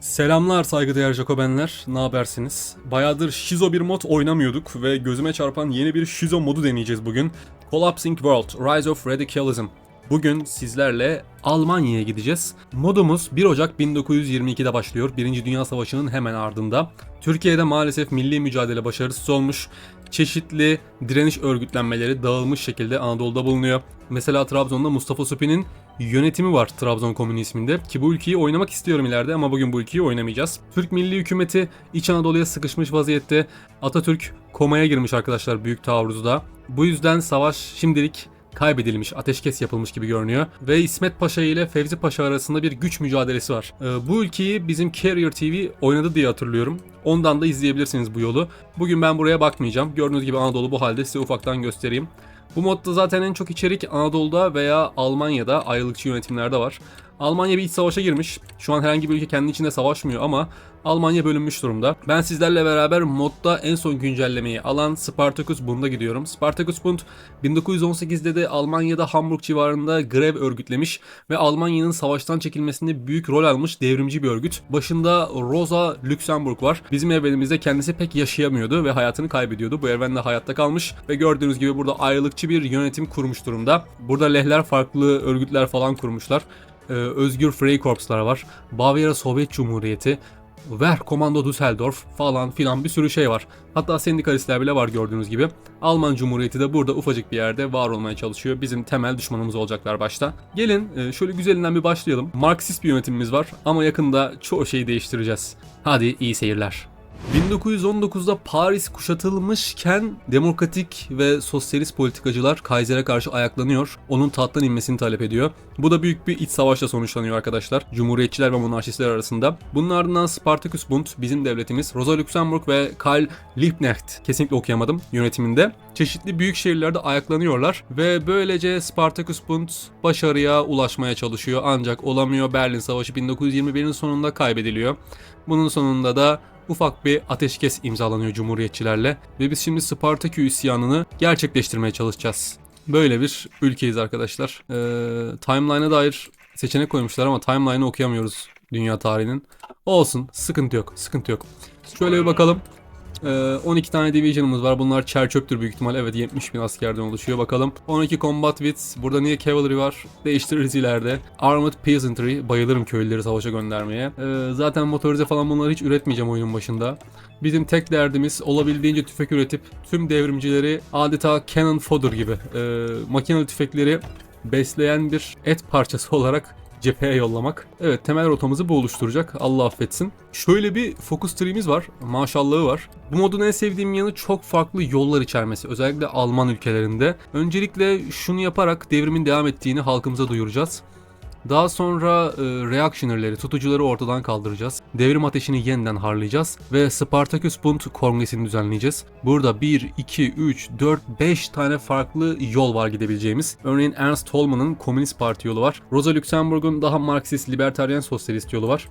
Selamlar saygıdeğer Jacobenler. Ne habersiniz? Bayağıdır Şizo bir mod oynamıyorduk ve gözüme çarpan yeni bir Şizo modu deneyeceğiz bugün. Collapsing World, Rise of Radicalism. Bugün sizlerle Almanya'ya gideceğiz. Modumuz 1 Ocak 1922'de başlıyor. Birinci Dünya Savaşı'nın hemen ardında. Türkiye'de maalesef milli mücadele başarısız olmuş. Çeşitli direniş örgütlenmeleri dağılmış şekilde Anadolu'da bulunuyor. Mesela Trabzon'da Mustafa Süpi'nin yönetimi var Trabzon Komünü isminde. Ki bu ülkeyi oynamak istiyorum ileride ama bugün bu ülkeyi oynamayacağız. Türk Milli Hükümeti İç Anadolu'ya sıkışmış vaziyette. Atatürk komaya girmiş arkadaşlar büyük taarruzda. Bu yüzden savaş şimdilik kaybedilmiş, ateşkes yapılmış gibi görünüyor. Ve İsmet Paşa ile Fevzi Paşa arasında bir güç mücadelesi var. Ee, bu ülkeyi bizim Carrier TV oynadı diye hatırlıyorum. Ondan da izleyebilirsiniz bu yolu. Bugün ben buraya bakmayacağım. Gördüğünüz gibi Anadolu bu halde size ufaktan göstereyim. Bu modda zaten en çok içerik Anadolu'da veya Almanya'da ayrılıkçı yönetimlerde var. Almanya bir iç savaşa girmiş. Şu an herhangi bir ülke kendi içinde savaşmıyor ama Almanya bölünmüş durumda. Ben sizlerle beraber modda en son güncellemeyi alan Spartacus Bund'a gidiyorum. Spartacus Bund 1918'de de Almanya'da Hamburg civarında grev örgütlemiş ve Almanya'nın savaştan çekilmesinde büyük rol almış devrimci bir örgüt. Başında Rosa Luxemburg var. Bizim evrenimizde kendisi pek yaşayamıyordu ve hayatını kaybediyordu. Bu evrende hayatta kalmış ve gördüğünüz gibi burada ayrılıkçı bir yönetim kurmuş durumda. Burada lehler farklı örgütler falan kurmuşlar. Ee, Özgür Freikorpslar var. Bavyera Sovyet Cumhuriyeti, Wehrkommando Düsseldorf falan filan bir sürü şey var. Hatta sendikalistler bile var gördüğünüz gibi. Alman Cumhuriyeti de burada ufacık bir yerde var olmaya çalışıyor. Bizim temel düşmanımız olacaklar başta. Gelin e, şöyle güzelinden bir başlayalım. Marksist bir yönetimimiz var ama yakında çoğu şeyi değiştireceğiz. Hadi iyi seyirler. 1919'da Paris kuşatılmışken demokratik ve sosyalist politikacılar Kaiser'e karşı ayaklanıyor. Onun tahttan inmesini talep ediyor. Bu da büyük bir iç savaşla sonuçlanıyor arkadaşlar. Cumhuriyetçiler ve monarşistler arasında. Bunun ardından Spartacus Bund, bizim devletimiz, Rosa Luxemburg ve Karl Liebknecht, kesinlikle okuyamadım, yönetiminde çeşitli büyük şehirlerde ayaklanıyorlar ve böylece Spartacus Bund başarıya ulaşmaya çalışıyor ancak olamıyor. Berlin Savaşı 1921'in sonunda kaybediliyor. Bunun sonunda da ufak bir ateşkes imzalanıyor Cumhuriyetçilerle ve biz şimdi Spartakü isyanını gerçekleştirmeye çalışacağız. Böyle bir ülkeyiz arkadaşlar. Ee, timeline'a dair seçenek koymuşlar ama timeline'ı okuyamıyoruz dünya tarihinin. Olsun, sıkıntı yok, sıkıntı yok. Şöyle bir bakalım. Ee, 12 tane division'ımız var. Bunlar çerçöptür büyük ihtimal. Evet 70 bin askerden oluşuyor. Bakalım. 12 combat wits. Burada niye cavalry var? Değiştiririz ileride. Armored peasantry. Bayılırım köylüleri savaşa göndermeye. Ee, zaten motorize falan bunları hiç üretmeyeceğim oyunun başında. Bizim tek derdimiz olabildiğince tüfek üretip tüm devrimcileri adeta cannon fodder gibi e, makinalı tüfekleri besleyen bir et parçası olarak cepheye yollamak. Evet temel rotamızı bu oluşturacak. Allah affetsin. Şöyle bir focus tree'miz var. Maşallahı var. Bu modun en sevdiğim yanı çok farklı yollar içermesi. Özellikle Alman ülkelerinde. Öncelikle şunu yaparak devrimin devam ettiğini halkımıza duyuracağız. Daha sonra e, reactionerleri, tutucuları ortadan kaldıracağız. Devrim ateşini yeniden harlayacağız ve Spartacus Bund kongresini düzenleyeceğiz. Burada 1, 2, 3, 4, 5 tane farklı yol var gidebileceğimiz. Örneğin Ernst Tollmann'ın Komünist Parti yolu var. Rosa Luxemburg'un daha Marksist, libertaryen, sosyalist yolu var.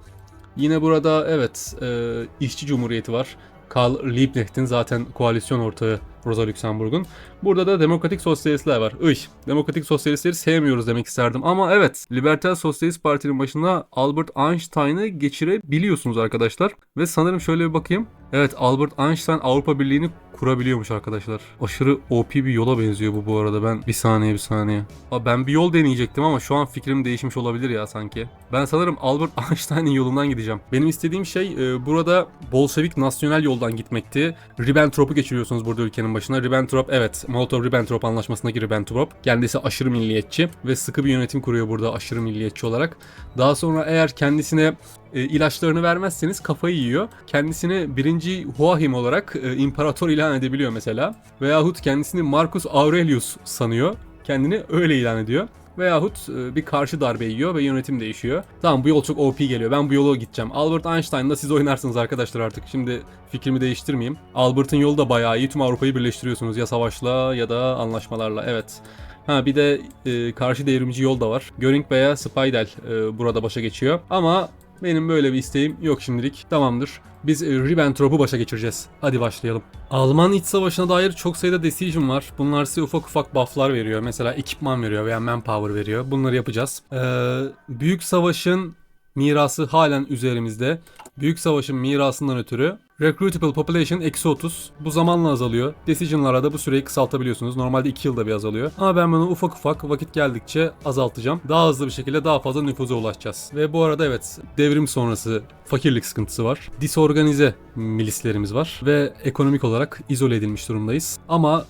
Yine burada evet e, işçi cumhuriyeti var. Karl Liebknecht'in zaten koalisyon ortağı Rosa Luxemburg'un. Burada da demokratik sosyalistler var. Iy, demokratik sosyalistleri sevmiyoruz demek isterdim. Ama evet, Liberal Sosyalist Parti'nin başına Albert Einstein'ı geçirebiliyorsunuz arkadaşlar. Ve sanırım şöyle bir bakayım. Evet, Albert Einstein Avrupa Birliği'ni kurabiliyormuş arkadaşlar. Aşırı OP bir yola benziyor bu bu arada. Ben bir saniye bir saniye. Aa, ben bir yol deneyecektim ama şu an fikrim değişmiş olabilir ya sanki. Ben sanırım Albert Einstein'ın yolundan gideceğim. Benim istediğim şey e, burada Bolşevik nasyonel yoldan gitmekti. Ribbentrop'u geçiriyorsunuz burada ülkenin başına. Ribbentrop evet Molotov-Ribbentrop anlaşmasındaki Ribbentrop. Kendisi aşırı milliyetçi ve sıkı bir yönetim kuruyor burada aşırı milliyetçi olarak. Daha sonra eğer kendisine e, ilaçlarını vermezseniz kafayı yiyor. Kendisini birinci Huahim olarak e, imparator ilan edebiliyor mesela. Veyahut kendisini Marcus Aurelius sanıyor. Kendini öyle ilan ediyor. Veyahut e, bir karşı darbe yiyor ve yönetim değişiyor. Tamam bu yol çok OP geliyor. Ben bu yola gideceğim. Albert Einstein'la siz oynarsınız arkadaşlar artık. Şimdi fikrimi değiştirmeyeyim. Albert'ın yolu da bayağı iyi. Tüm Avrupa'yı birleştiriyorsunuz ya savaşla ya da anlaşmalarla. Evet. Ha bir de e, karşı devrimci yol da var. Göring veya Speidel e, burada başa geçiyor. Ama benim böyle bir isteğim yok şimdilik. Tamamdır. Biz e, Ribbentrop'u başa geçireceğiz. Hadi başlayalım. Alman iç savaşına dair çok sayıda decision var. Bunlar size ufak ufak bufflar veriyor. Mesela ekipman veriyor veya manpower veriyor. Bunları yapacağız. Ee, büyük savaşın mirası halen üzerimizde. Büyük Savaş'ın mirasından ötürü Recruitable Population eksi 30. Bu zamanla azalıyor. Decision'lara da bu süreyi kısaltabiliyorsunuz. Normalde 2 yılda bir azalıyor. Ama ben bunu ufak ufak vakit geldikçe azaltacağım. Daha hızlı bir şekilde daha fazla nüfuza ulaşacağız. Ve bu arada evet devrim sonrası fakirlik sıkıntısı var. Disorganize milislerimiz var. Ve ekonomik olarak izole edilmiş durumdayız. Ama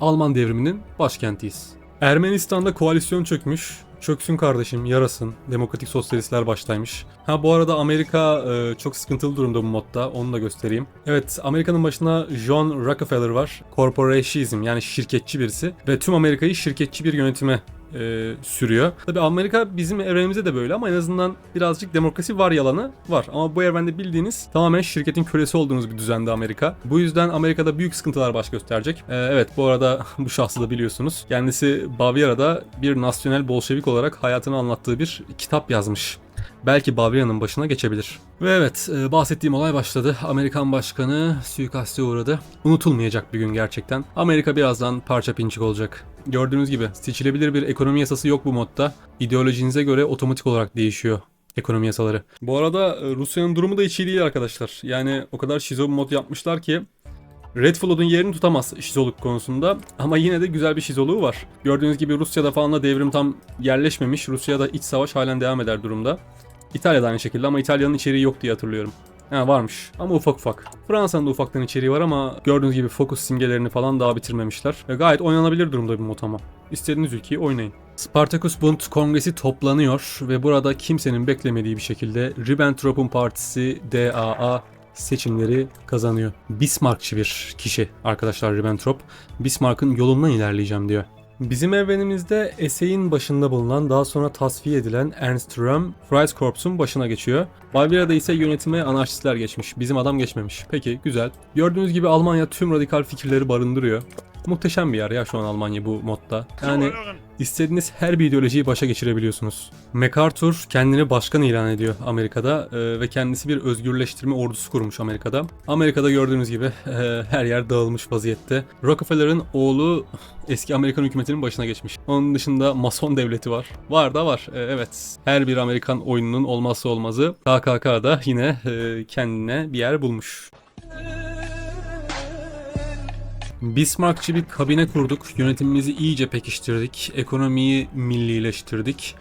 Alman devriminin başkentiyiz. Ermenistan'da koalisyon çökmüş. Çöksün kardeşim, yarasın. Demokratik sosyalistler başlaymış. Ha bu arada Amerika e, çok sıkıntılı durumda bu modda. Onu da göstereyim. Evet, Amerika'nın başına John Rockefeller var. Corporationizm yani şirketçi birisi. Ve tüm Amerika'yı şirketçi bir yönetime e, sürüyor. Tabi Amerika bizim evrenimizde de böyle ama en azından birazcık demokrasi var yalanı var. Ama bu evrende bildiğiniz tamamen şirketin kölesi olduğunuz bir düzende Amerika. Bu yüzden Amerika'da büyük sıkıntılar baş gösterecek. E, evet bu arada bu şahsı da biliyorsunuz. Kendisi Bavyera'da bir nasyonel bolşevik olarak hayatını anlattığı bir kitap yazmış belki Bavyera'nın başına geçebilir. Ve evet e, bahsettiğim olay başladı. Amerikan başkanı suikaste uğradı. Unutulmayacak bir gün gerçekten. Amerika birazdan parça pinçik olacak. Gördüğünüz gibi seçilebilir bir ekonomi yasası yok bu modda. İdeolojinize göre otomatik olarak değişiyor ekonomi yasaları. Bu arada e, Rusya'nın durumu da hiç iyi değil arkadaşlar. Yani o kadar şizo mod yapmışlar ki Redfall'un yerini tutamaz şizoluk konusunda ama yine de güzel bir şizoluğu var. Gördüğünüz gibi Rusya'da falan da devrim tam yerleşmemiş. Rusya'da iç savaş halen devam eder durumda. İtalya'da aynı şekilde ama İtalya'nın içeriği yok diye hatırlıyorum. Ha varmış ama ufak ufak. Fransa'nın da ufaktan içeriği var ama gördüğünüz gibi fokus simgelerini falan daha bitirmemişler. Ve gayet oynanabilir durumda bir mod ama. İstediğiniz ülkeyi oynayın. Spartacus Bund kongresi toplanıyor ve burada kimsenin beklemediği bir şekilde Ribbentrop'un partisi DAA seçimleri kazanıyor. Bismarckçı bir kişi arkadaşlar Ribbentrop. Bismarck'ın yolundan ilerleyeceğim diyor. Bizim evrenimizde eseyin başında bulunan daha sonra tasfiye edilen Ernst Röhm, Freikorps'un başına geçiyor. Bavyera'da ise yönetime anarşistler geçmiş. Bizim adam geçmemiş. Peki güzel. Gördüğünüz gibi Almanya tüm radikal fikirleri barındırıyor. Muhteşem bir yer ya şu an Almanya bu modda. Yani istediğiniz her bir ideolojiyi başa geçirebiliyorsunuz. MacArthur kendini başkan ilan ediyor Amerika'da e, ve kendisi bir özgürleştirme ordusu kurmuş Amerika'da. Amerika'da gördüğünüz gibi e, her yer dağılmış vaziyette. Rockefeller'ın oğlu eski Amerikan hükümetinin başına geçmiş. Onun dışında Mason devleti var. Var da var. E, evet. Her bir Amerikan oyununun olmazsa olmazı KKK'da yine e, kendine bir yer bulmuş. Bismarckçı bir kabine kurduk. Yönetimimizi iyice pekiştirdik. Ekonomiyi millileştirdik.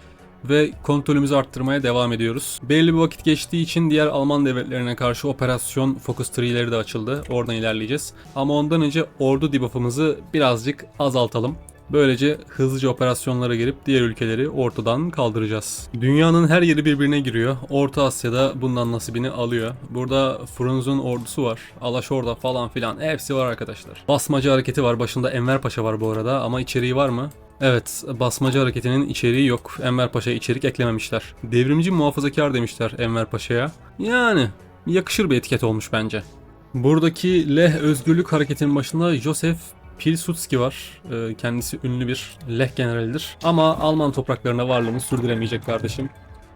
Ve kontrolümüzü arttırmaya devam ediyoruz. Belli bir vakit geçtiği için diğer Alman devletlerine karşı operasyon Focus Tree'leri de açıldı. Oradan ilerleyeceğiz. Ama ondan önce ordu debuff'ımızı birazcık azaltalım. Böylece hızlıca operasyonlara girip diğer ülkeleri ortadan kaldıracağız. Dünyanın her yeri birbirine giriyor. Orta Asya'da bundan nasibini alıyor. Burada Frunz'un ordusu var. Alaşorda falan filan hepsi var arkadaşlar. Basmacı hareketi var. Başında Enver Paşa var bu arada ama içeriği var mı? Evet, basmacı hareketinin içeriği yok. Enver Paşa'ya içerik eklememişler. Devrimci muhafazakar demişler Enver Paşa'ya. Yani yakışır bir etiket olmuş bence. Buradaki Leh Özgürlük Hareketi'nin başında Josef Pilsudski var. Ee, Kendisi ünlü bir Leh generalidir. Ama Alman topraklarına varlığını sürdüremeyecek kardeşim.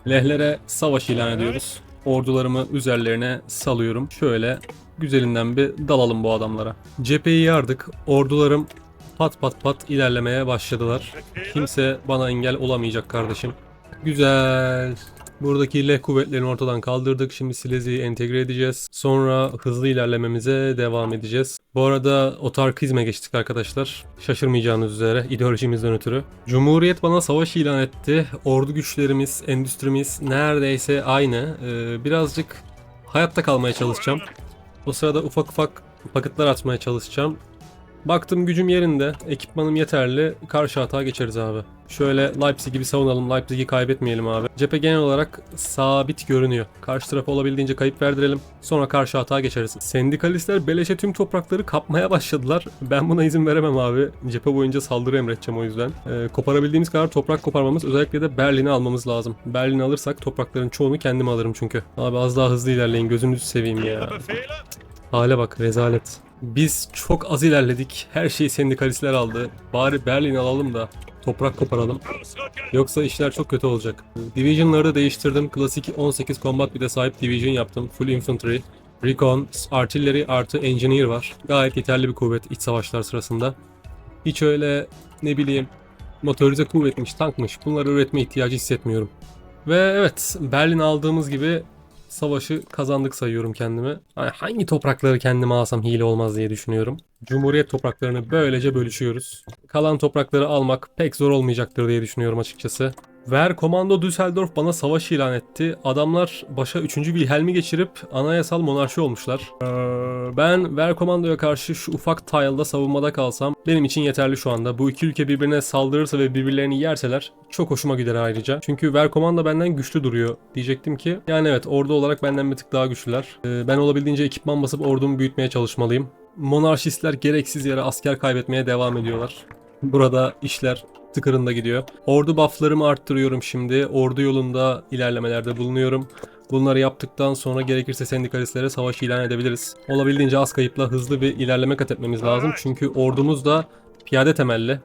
Lehlere savaş ilan ediyoruz. Ordularımı üzerlerine salıyorum. Şöyle güzelinden bir dalalım bu adamlara. Cepheyi yardık. Ordularım pat pat pat ilerlemeye başladılar. Kimse bana engel olamayacak kardeşim. Güzel. Buradaki leh kuvvetlerini ortadan kaldırdık. Şimdi Silezi'yi entegre edeceğiz. Sonra hızlı ilerlememize devam edeceğiz. Bu arada otarkizme geçtik arkadaşlar. Şaşırmayacağınız üzere ideolojimizden ötürü. Cumhuriyet bana savaş ilan etti. Ordu güçlerimiz, endüstrimiz neredeyse aynı. Ee, birazcık hayatta kalmaya çalışacağım. O sırada ufak ufak paketler atmaya çalışacağım. Baktım gücüm yerinde, ekipmanım yeterli. Karşı hata geçeriz abi. Şöyle Leipzig'i bir savunalım. Leipzig'i kaybetmeyelim abi. Cephe genel olarak sabit görünüyor. Karşı tarafa olabildiğince kayıp verdirelim. Sonra karşı hata geçeriz. Sendikalistler beleşe tüm toprakları kapmaya başladılar. Ben buna izin veremem abi. Cephe boyunca saldırı emredeceğim o yüzden. Ee, koparabildiğimiz kadar toprak koparmamız özellikle de Berlin'i almamız lazım. Berlin'i alırsak toprakların çoğunu kendim alırım çünkü. Abi az daha hızlı ilerleyin gözünüzü seveyim ya. Hale bak rezalet. Biz çok az ilerledik. Her şeyi sendikalistler aldı. Bari Berlin'i alalım da toprak koparalım. Yoksa işler çok kötü olacak. Division'ları da değiştirdim. Klasik 18 combat bir de sahip division yaptım. Full infantry. Recon, artillery artı engineer var. Gayet yeterli bir kuvvet iç savaşlar sırasında. Hiç öyle ne bileyim motorize kuvvetmiş, tankmış bunları üretme ihtiyacı hissetmiyorum. Ve evet Berlin aldığımız gibi savaşı kazandık sayıyorum kendimi. Hani hangi toprakları kendime alsam hile olmaz diye düşünüyorum. Cumhuriyet topraklarını böylece bölüşüyoruz. Kalan toprakları almak pek zor olmayacaktır diye düşünüyorum açıkçası. Ver Komando Düsseldorf bana savaş ilan etti. Adamlar başa 3. Wilhelm'i geçirip anayasal monarşi olmuşlar. Ee, ben Ver Komando'ya karşı şu ufak tile'da savunmada kalsam benim için yeterli şu anda. Bu iki ülke birbirine saldırırsa ve birbirlerini yerseler çok hoşuma gider ayrıca. Çünkü Ver Komando benden güçlü duruyor diyecektim ki. Yani evet ordu olarak benden bir tık daha güçlüler. Ee, ben olabildiğince ekipman basıp ordumu büyütmeye çalışmalıyım. Monarşistler gereksiz yere asker kaybetmeye devam ediyorlar. Burada işler tıkırında gidiyor. Ordu bufflarımı arttırıyorum şimdi. Ordu yolunda ilerlemelerde bulunuyorum. Bunları yaptıktan sonra gerekirse sendikalistlere savaş ilan edebiliriz. Olabildiğince az kayıpla hızlı bir ilerleme kat etmemiz lazım. Çünkü ordumuz da piyade temelli.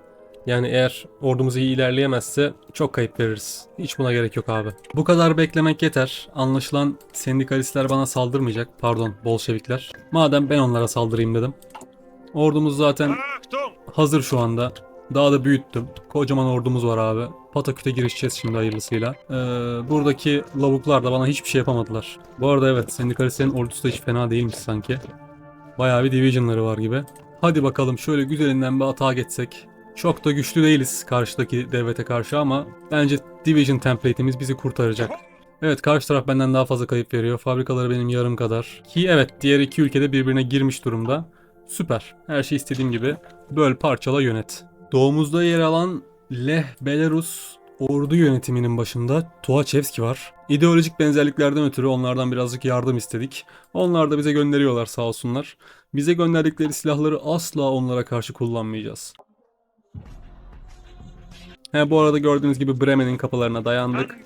Yani eğer ordumuz iyi ilerleyemezse çok kayıp veririz. Hiç buna gerek yok abi. Bu kadar beklemek yeter. Anlaşılan sendikalistler bana saldırmayacak. Pardon Bolşevikler. Madem ben onlara saldırayım dedim. Ordumuz zaten hazır şu anda. Daha da büyüttüm. Kocaman ordumuz var abi. Pataküt'e girişeceğiz şimdi hayırlısıyla. Ee, buradaki lavuklar da bana hiçbir şey yapamadılar. Bu arada evet sendikalistlerin ordusu da hiç fena değilmiş sanki. Bayağı bir divisionları var gibi. Hadi bakalım şöyle güzelinden bir atağa geçsek. Çok da güçlü değiliz karşıdaki devlete karşı ama bence division template'imiz bizi kurtaracak. Evet karşı taraf benden daha fazla kayıp veriyor. Fabrikaları benim yarım kadar. Ki evet diğer iki ülkede birbirine girmiş durumda. Süper. Her şey istediğim gibi. Böl parçala yönet. Doğumuzda yer alan Leh Belarus ordu yönetiminin başında Tuğaçevski var. İdeolojik benzerliklerden ötürü onlardan birazcık yardım istedik. Onlar da bize gönderiyorlar sağ olsunlar. Bize gönderdikleri silahları asla onlara karşı kullanmayacağız. He, bu arada gördüğünüz gibi Bremen'in kapılarına dayandık.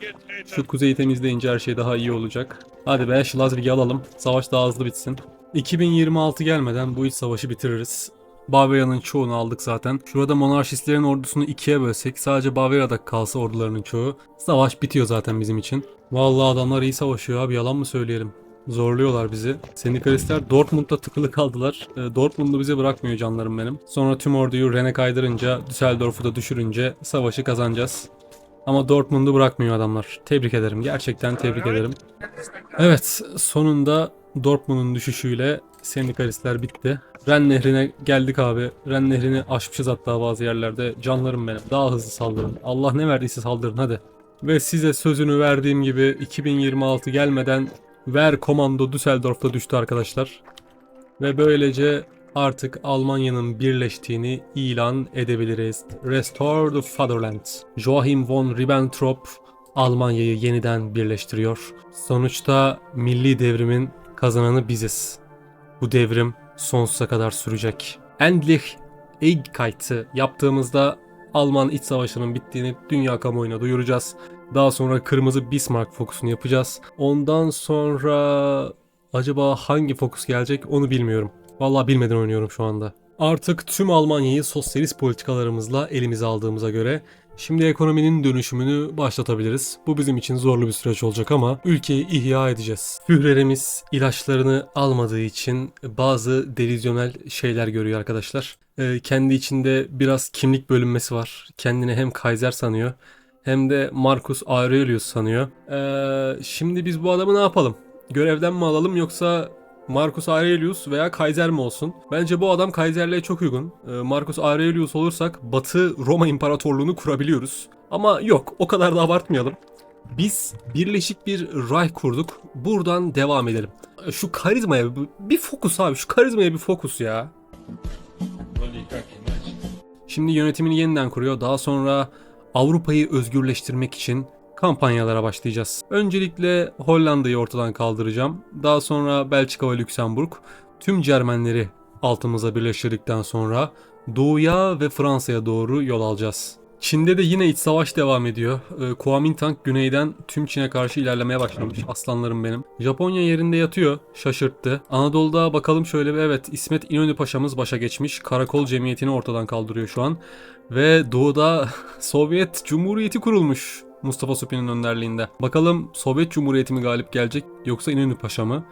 Şu kuzeyi temizleyince her şey daha iyi olacak. Hadi be Schleswig'i alalım. Savaş daha hızlı bitsin. 2026 gelmeden bu iç savaşı bitiririz. Bavyera'nın çoğunu aldık zaten. Şurada monarşistlerin ordusunu ikiye bölsek sadece Bavyera'da kalsa ordularının çoğu. Savaş bitiyor zaten bizim için. Vallahi adamlar iyi savaşıyor abi yalan mı söyleyelim. Zorluyorlar bizi. Sendikalistler Dortmund'da tıkılı kaldılar. E, Dortmund'u bize bırakmıyor canlarım benim. Sonra tüm orduyu Rene kaydırınca, Düsseldorf'u da düşürünce savaşı kazanacağız. Ama Dortmund'u bırakmıyor adamlar. Tebrik ederim. Gerçekten tebrik ederim. Evet, sonunda Dortmund'un düşüşüyle sendikalistler bitti. Ren Nehri'ne geldik abi. Ren Nehri'ni aşmışız hatta bazı yerlerde. Canlarım benim. Daha hızlı saldırın. Allah ne verdiyse saldırın hadi. Ve size sözünü verdiğim gibi 2026 gelmeden Ver Komando Düsseldorf'ta düştü arkadaşlar. Ve böylece artık Almanya'nın birleştiğini ilan edebiliriz. Restore the Fatherland. Joachim von Ribbentrop Almanya'yı yeniden birleştiriyor. Sonuçta milli devrimin kazananı biziz. Bu devrim sonsuza kadar sürecek. Endlich Eggkite'ı yaptığımızda Alman iç savaşının bittiğini dünya kamuoyuna duyuracağız. Daha sonra kırmızı Bismarck fokusunu yapacağız. Ondan sonra acaba hangi fokus gelecek onu bilmiyorum. Vallahi bilmeden oynuyorum şu anda. Artık tüm Almanya'yı sosyalist politikalarımızla elimize aldığımıza göre şimdi ekonominin dönüşümünü başlatabiliriz. Bu bizim için zorlu bir süreç olacak ama ülkeyi ihya edeceğiz. Führerimiz ilaçlarını almadığı için bazı delizyonel şeyler görüyor arkadaşlar. Ee, kendi içinde biraz kimlik bölünmesi var. Kendini hem Kaiser sanıyor hem de Marcus Aurelius sanıyor. Ee, şimdi biz bu adamı ne yapalım? Görevden mi alalım yoksa Marcus Aurelius veya Kaiser mi olsun? Bence bu adam Kaiserliğe çok uygun. Ee, Marcus Aurelius olursak Batı Roma İmparatorluğunu kurabiliyoruz. Ama yok o kadar da abartmayalım. Biz birleşik bir ray kurduk. Buradan devam edelim. Şu karizmaya bir fokus abi. Şu karizmaya bir fokus ya. Şimdi yönetimini yeniden kuruyor. Daha sonra Avrupa'yı özgürleştirmek için kampanyalara başlayacağız. Öncelikle Hollanda'yı ortadan kaldıracağım. Daha sonra Belçika ve Lüksemburg. Tüm Cermenleri altımıza birleştirdikten sonra doğuya ve Fransa'ya doğru yol alacağız. Çin'de de yine iç savaş devam ediyor. Ee, Kuomintang güneyden tüm Çin'e karşı ilerlemeye başlamış. Aslanlarım benim. Japonya yerinde yatıyor. Şaşırttı. Anadolu'da bakalım şöyle bir evet İsmet İnönü Paşa'mız başa geçmiş. Karakol Cemiyeti'ni ortadan kaldırıyor şu an. Ve doğuda Sovyet Cumhuriyeti kurulmuş. Mustafa Supin'in önderliğinde. Bakalım Sovyet Cumhuriyeti mi galip gelecek yoksa İnönü Paşa mı?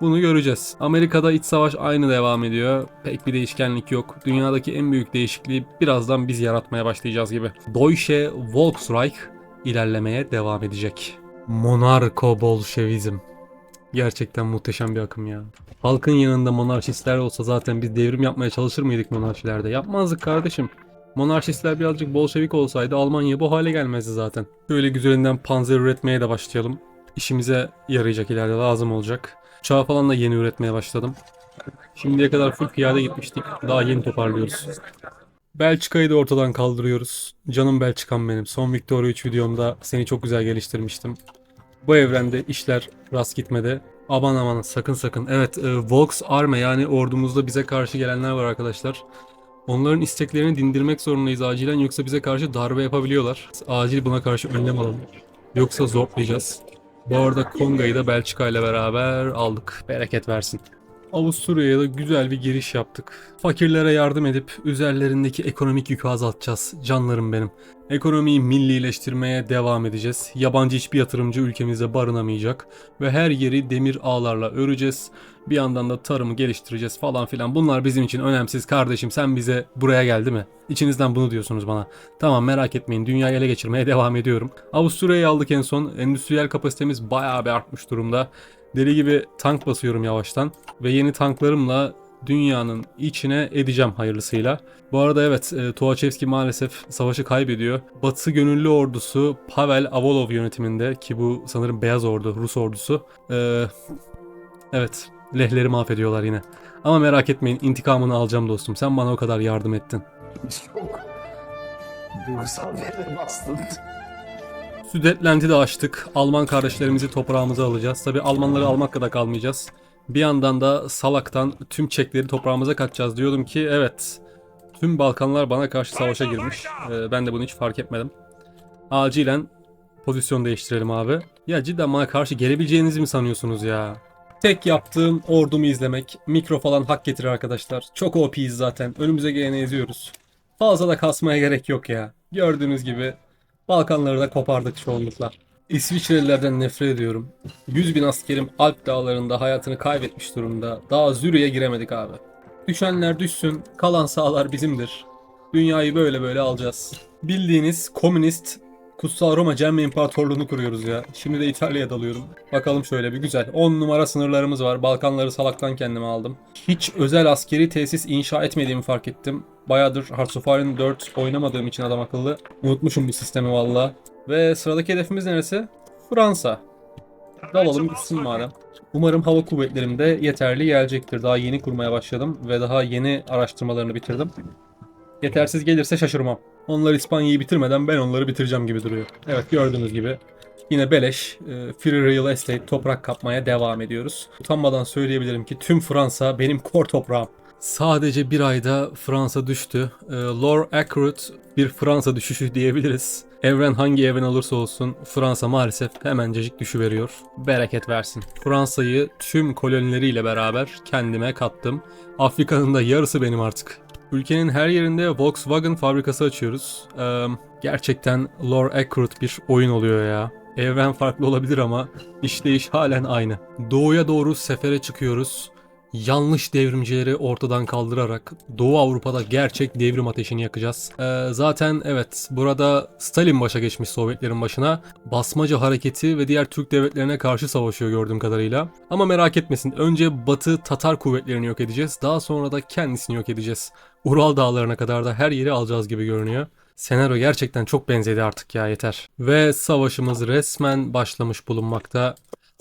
Bunu göreceğiz. Amerika'da iç savaş aynı devam ediyor. Pek bir değişkenlik yok. Dünyadaki en büyük değişikliği birazdan biz yaratmaya başlayacağız gibi. Deutsche Volksreich ilerlemeye devam edecek. Monarko Bolşevizm. Gerçekten muhteşem bir akım ya. Halkın yanında monarşistler olsa zaten biz devrim yapmaya çalışır mıydık monarşilerde? Yapmazdık kardeşim. Monarşistler birazcık Bolşevik olsaydı Almanya bu hale gelmezdi zaten. Böyle güzelinden panzer üretmeye de başlayalım. İşimize yarayacak ileride lazım olacak. Çağ falan da yeni üretmeye başladım. Şimdiye kadar full piyade gitmiştik. Daha yeni toparlıyoruz. Belçika'yı da ortadan kaldırıyoruz. Canım Belçikam benim. Son Victoria 3 videomda seni çok güzel geliştirmiştim. Bu evrende işler rast gitmedi. Aman aman sakın sakın. Evet e, Volks Arme yani ordumuzda bize karşı gelenler var arkadaşlar. Onların isteklerini dindirmek zorundayız acilen yoksa bize karşı darbe yapabiliyorlar. Acil buna karşı önlem alalım. Yoksa zorlayacağız. Bu arada Konga'yı da Belçika ile beraber aldık. Bereket versin. Avusturya'ya da güzel bir giriş yaptık. Fakirlere yardım edip üzerlerindeki ekonomik yükü azaltacağız. Canlarım benim. Ekonomiyi millileştirmeye devam edeceğiz. Yabancı hiçbir yatırımcı ülkemizde barınamayacak. Ve her yeri demir ağlarla öreceğiz. Bir yandan da tarımı geliştireceğiz falan filan. Bunlar bizim için önemsiz kardeşim. Sen bize buraya geldi mi? İçinizden bunu diyorsunuz bana. Tamam merak etmeyin. Dünyayı ele geçirmeye devam ediyorum. Avusturya'yı aldık en son. Endüstriyel kapasitemiz bayağı bir artmış durumda. Deli gibi tank basıyorum yavaştan. Ve yeni tanklarımla dünyanın içine edeceğim hayırlısıyla. Bu arada evet e, Tuğaçevski maalesef savaşı kaybediyor. Batı gönüllü ordusu Pavel Avolov yönetiminde ki bu sanırım Beyaz Ordu, Rus ordusu. E, evet lehleri mahvediyorlar yine. Ama merak etmeyin intikamını alacağım dostum. Sen bana o kadar yardım ettin. Çok duygusal bir bastın. Südetland'i de açtık. Alman kardeşlerimizi toprağımıza alacağız. Tabi Almanları almakla da kalmayacağız. Bir yandan da Salak'tan tüm Çekleri toprağımıza katacağız. Diyordum ki evet tüm Balkanlar bana karşı savaşa girmiş. Ee, ben de bunu hiç fark etmedim. Acilen pozisyon değiştirelim abi. Ya cidden bana karşı gelebileceğinizi mi sanıyorsunuz ya? Tek yaptığım ordumu izlemek. Mikro falan hak getirir arkadaşlar. Çok OP'yiz zaten. Önümüze geleni eziyoruz. Fazla da kasmaya gerek yok ya. Gördüğünüz gibi Balkanları da kopardık çoğunlukla. İsviçrelilerden nefret ediyorum. 100 bin askerim Alp dağlarında hayatını kaybetmiş durumda. Daha Zürih'e giremedik abi. Düşenler düşsün, kalan sağlar bizimdir. Dünyayı böyle böyle alacağız. Bildiğiniz komünist Kutsal Roma Cemme İmparatorluğunu kuruyoruz ya. Şimdi de İtalya'ya dalıyorum. Bakalım şöyle bir güzel. 10 numara sınırlarımız var. Balkanları salaktan kendime aldım. Hiç özel askeri tesis inşa etmediğimi fark ettim. Bayağıdır Hearts of Iron 4 oynamadığım için adam akıllı. Unutmuşum bu sistemi valla. Ve sıradaki hedefimiz neresi? Fransa. Dalalım gitsin madem. Umarım hava kuvvetlerim de yeterli gelecektir. Daha yeni kurmaya başladım ve daha yeni araştırmalarını bitirdim. Yetersiz gelirse şaşırmam. Onlar İspanya'yı bitirmeden ben onları bitireceğim gibi duruyor. Evet gördüğünüz gibi yine beleş e, Free Real Estate toprak kapmaya devam ediyoruz. Utanmadan söyleyebilirim ki tüm Fransa benim kor toprağım. Sadece bir ayda Fransa düştü. E, Lore Accurate bir Fransa düşüşü diyebiliriz. Evren hangi evren olursa olsun Fransa maalesef hemencecik düşüveriyor. Bereket versin. Fransa'yı tüm kolonileriyle beraber kendime kattım. Afrika'nın da yarısı benim artık. Ülkenin her yerinde Volkswagen fabrikası açıyoruz. Ee, gerçekten lore accurate bir oyun oluyor ya. Evren farklı olabilir ama işleyiş halen aynı. Doğuya doğru sefere çıkıyoruz. Yanlış devrimcileri ortadan kaldırarak Doğu Avrupa'da gerçek devrim ateşini yakacağız. Ee, zaten evet burada Stalin başa geçmiş Sovyetlerin başına. Basmaca hareketi ve diğer Türk devletlerine karşı savaşıyor gördüğüm kadarıyla. Ama merak etmesin önce Batı Tatar kuvvetlerini yok edeceğiz. Daha sonra da kendisini yok edeceğiz. Ural dağlarına kadar da her yeri alacağız gibi görünüyor. Senaryo gerçekten çok benzedi artık ya yeter. Ve savaşımız resmen başlamış bulunmakta.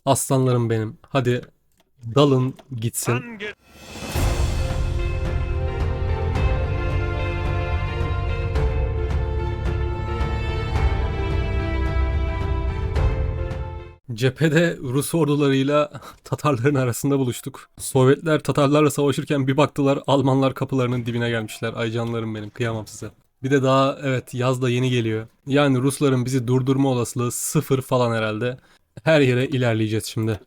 Aslanlarım benim. Hadi dalın gitsin. Cephede Rus ordularıyla Tatarların arasında buluştuk. Sovyetler Tatarlarla savaşırken bir baktılar Almanlar kapılarının dibine gelmişler. Ay canlarım benim kıyamam size. Bir de daha evet yaz da yeni geliyor. Yani Rusların bizi durdurma olasılığı sıfır falan herhalde. Her yere ilerleyeceğiz şimdi.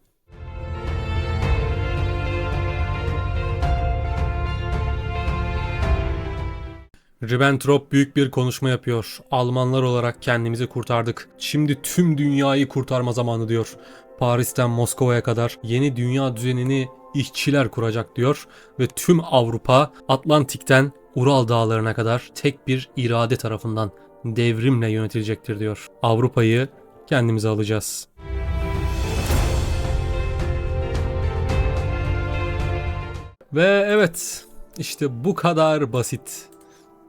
Ribbentrop büyük bir konuşma yapıyor. Almanlar olarak kendimizi kurtardık. Şimdi tüm dünyayı kurtarma zamanı diyor. Paris'ten Moskova'ya kadar yeni dünya düzenini işçiler kuracak diyor ve tüm Avrupa Atlantik'ten Ural dağlarına kadar tek bir irade tarafından devrimle yönetilecektir diyor. Avrupa'yı kendimize alacağız. Ve evet işte bu kadar basit.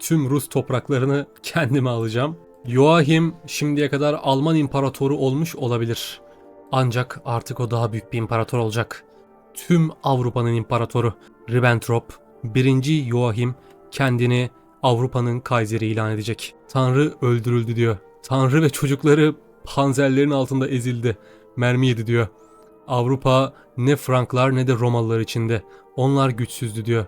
Tüm Rus topraklarını kendime alacağım. Joachim şimdiye kadar Alman imparatoru olmuş olabilir. Ancak artık o daha büyük bir imparator olacak. Tüm Avrupa'nın imparatoru Ribbentrop 1. Joachim kendini Avrupa'nın Kayseri ilan edecek. Tanrı öldürüldü diyor. Tanrı ve çocukları panzerlerin altında ezildi. Mermi yedi diyor. Avrupa ne Franklar ne de Romalılar içinde. Onlar güçsüzdü diyor.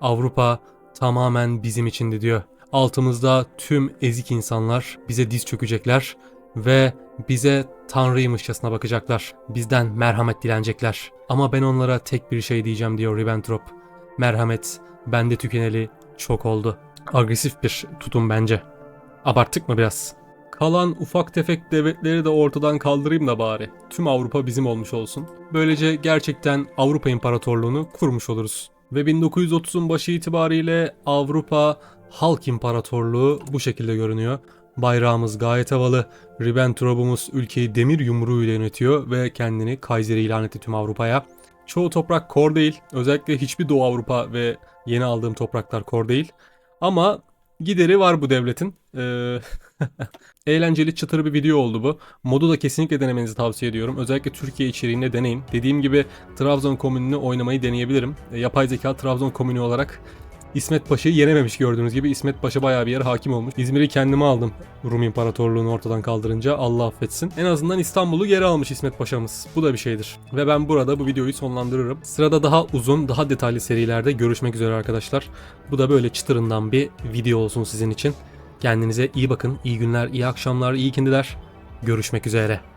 Avrupa tamamen bizim içindi diyor. Altımızda tüm ezik insanlar bize diz çökecekler ve bize tanrıymışçasına bakacaklar. Bizden merhamet dilenecekler. Ama ben onlara tek bir şey diyeceğim diyor Ribbentrop. Merhamet bende tükeneli çok oldu. Agresif bir tutum bence. Abarttık mı biraz? Kalan ufak tefek devletleri de ortadan kaldırayım da bari. Tüm Avrupa bizim olmuş olsun. Böylece gerçekten Avrupa İmparatorluğunu kurmuş oluruz. Ve 1930'un başı itibariyle Avrupa Halk İmparatorluğu bu şekilde görünüyor. Bayrağımız gayet havalı. Ribbentrop'umuz ülkeyi demir yumruğuyla yönetiyor ve kendini Kayseri ilan etti tüm Avrupa'ya. Çoğu toprak kor değil. Özellikle hiçbir Doğu Avrupa ve yeni aldığım topraklar kor değil. Ama gideri var bu devletin. Ee, eğlenceli çıtır bir video oldu bu. Modu da kesinlikle denemenizi tavsiye ediyorum. Özellikle Türkiye içeriğinde deneyin. Dediğim gibi Trabzon komününü oynamayı deneyebilirim. E, yapay zeka Trabzon komünü olarak İsmet Paşa'yı yenememiş gördüğünüz gibi. İsmet Paşa bayağı bir yere hakim olmuş. İzmir'i kendime aldım. Rum İmparatorluğu'nu ortadan kaldırınca Allah affetsin. En azından İstanbul'u geri almış İsmet Paşa'mız. Bu da bir şeydir. Ve ben burada bu videoyu sonlandırırım. Sırada daha uzun, daha detaylı serilerde görüşmek üzere arkadaşlar. Bu da böyle çıtırından bir video olsun sizin için. Kendinize iyi bakın. İyi günler, iyi akşamlar, iyi ikindiler. Görüşmek üzere.